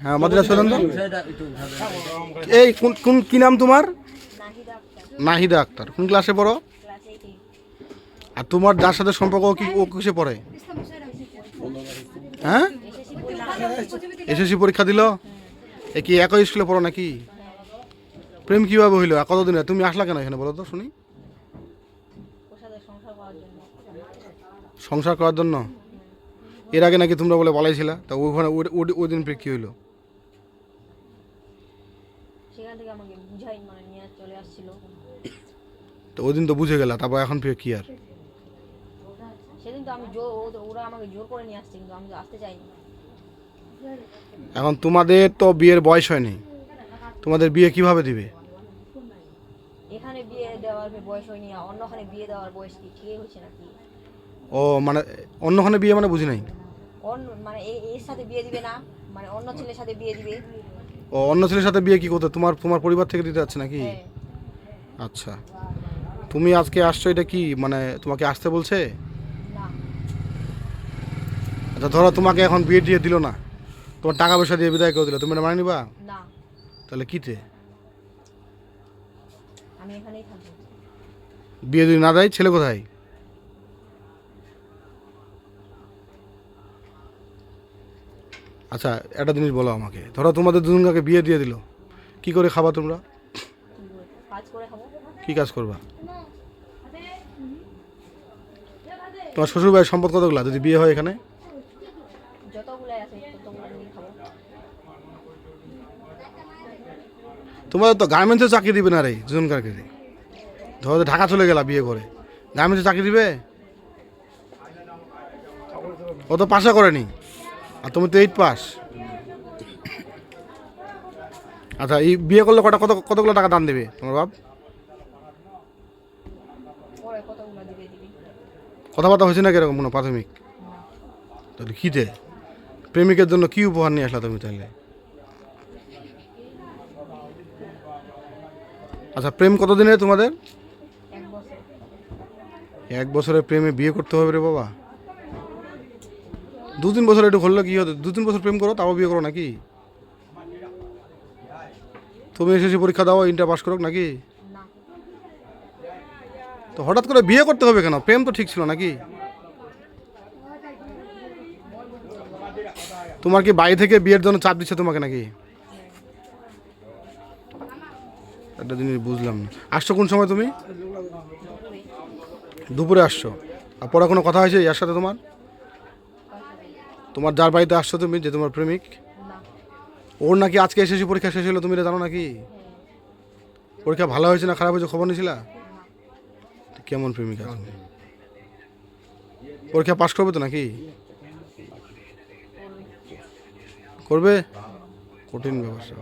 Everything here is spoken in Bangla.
হ্যাঁ মাদ্রাসা শোনেন তো এই কোন কোন, কি নাম তোমার? নাহিদা আক্তার। কোন ক্লাসে পড়ো? আর তোমার যার সাথে সম্পর্ক কি, ও কিসে পড়ে? হ্যাঁ? এসএসসি পরীক্ষা দিল? এ কি একই স্কুলে পড়ো নাকি? প্রেম কীভাবে হইল? কতদিন? তুমি আসলা কেন এখানে বলো তো শুনি। সংসার করার জন্য? এর আগে নাকি তোমরা বলে বলাইছিলা তা ওখানে ওই- দিন কি হইল। সেখান থেকে আমাকে বুঝাই মানে নিয়ে চলে আসছিল। তো ওই দিন তো বুঝে গেলা তারপর এখন ফিরে কি আর? সেদিন তো আমি জোর ওরা আমাকে জোর করে নিয়ে আসছে কিন্তু আমি তো আসতে চাইনি। এখন তোমাদের তো বিয়ের বয়স হয়নি তোমাদের বিয়ে কীভাবে দিবে? এখানে বিয়ে দেওয়ার বয়স হয়নি অন্যখানে বিয়ে দেওয়ার বয়স কি ঠিকই হয়েছে নাকি? ও মানে অন্যখানে বিয়ে মানে বুঝি নাই? অন্য মানে এর সাথে বিয়ে দিবে না মানে অন্য ছেলের সাথে বিয়ে দিবে। ও অন্য ছেলের সাথে বিয়ে কি করতে? তোমার তোমার পরিবার থেকে দিতে যাচ্ছে নাকি? হ্যাঁ। আচ্ছা। তুমি আজকে আসছো এটা কি মানে তোমাকে আসতে বলছে? আচ্ছা ধরো তোমাকে এখন বিয়ে দিয়ে দিল না। তোমার টাকা পয়সা দিয়ে বিদায় করে দিল। তুমি এটা মানে নিবা? তাহলে কিতে? বিয়ে যদি না দেয় ছেলে কোথায়? আচ্ছা একটা জিনিস বলো আমাকে। ধরো তোমাদের দুজনকে বিয়ে দিয়ে দিল। কি করে খাবা তোমরা? কি কাজ করবা? তোমার শ্বশুর ভাইয়ের সম্পদ কতগুলা? যদি বিয়ে হয় এখানে? তোমাদের তো গার্মেন্টসে চাকরি দিবে না রে দুজনকারকে ধরো ঢাকা চলে গেলা বিয়ে করে। গার্মেন্টসে চাকরি দিবে? ও তো পাশা করেনি। আর তুমি তো এইট পাস আচ্ছা এই বিয়ে করলে কটা কত কতগুলো টাকা দান দেবে তোমার বাপ? কথাবার্তা হয়েছে না কীরকম কোনো প্রাথমিক? তাহলে কীতে প্রেমিকের জন্য কি উপহার নিয়ে আসলা তুমি তাহলে? আচ্ছা প্রেম কতদিনের তোমাদের? এক বছরের প্রেমে বিয়ে করতে হবে রে বাবা। দু তিন বছর একটু করলে কি হতো দু তিন বছর প্রেম করো, তাও বিয়ে করো নাকি? তুমি এসেছি পরীক্ষা দাও, ইন্টার পাস করো নাকি? তো হঠাৎ করে বিয়ে করতে হবে কেন? প্রেম তো ঠিক ছিল নাকি? তোমার কি বাড়ি থেকে বিয়ের জন্য চাপ দিচ্ছে তোমাকে নাকি? একটা জিনিস বুঝলাম না। আসছো কোন সময় তুমি? দুপুরে আসছো। আর পরে কোনো কথা হয়েছে এর সাথে তোমার? তোমার যার বাড়িতে আসছো তুমি যে তোমার প্রেমিক? ওর নাকি আজকে এসেছি পরীক্ষা শেষ হলো তুমি এটা জানো নাকি? পরীক্ষা ভালো হয়েছে না খারাপ হয়েছে খবর নিয়েছিলা কেমন প্রেমিকা পরীক্ষা পাশ করবে তো নাকি? করবে? কঠিন ব্যবস্থা